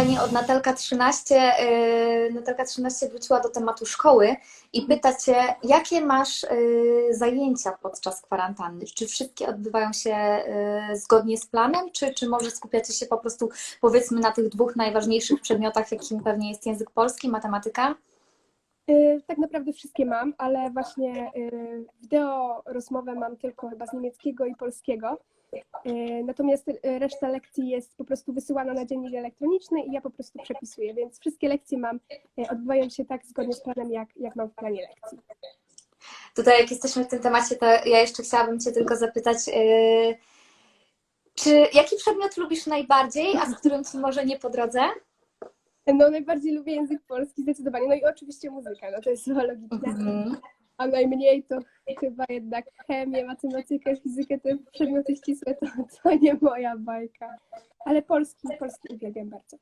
pytanie od Natalka 13. Yy, Natalka 13 wróciła do tematu szkoły i pyta Cię, jakie masz yy, zajęcia podczas kwarantanny? Czy wszystkie odbywają się yy, zgodnie z planem, czy, czy może skupiacie się po prostu powiedzmy na tych dwóch najważniejszych przedmiotach, jakim pewnie jest język polski, matematyka? Y, Tak naprawdę wszystkie mam, ale właśnie y, wideo rozmowę mam tylko chyba z niemieckiego i polskiego. Y, Natomiast y, reszta lekcji jest po prostu wysyłana na dziennik elektroniczny i ja po prostu przepisuję, więc wszystkie lekcje mam, y, odbywają się tak zgodnie z planem, jak, jak mam w planie lekcji. Tutaj jak jesteśmy w tym temacie, to ja jeszcze chciałabym Cię tylko zapytać, yy, czy jaki przedmiot lubisz najbardziej, a z którym Ci może nie po drodze? No najbardziej lubię język polski zdecydowanie, no i oczywiście muzyka, no to jest zoologiczne, Mhm. A najmniej to chyba jednak chemię, matematykę, fizykę, te przedmioty ścisłe to, to nie moja bajka. Ale polski, polski uwielbiam bardzo.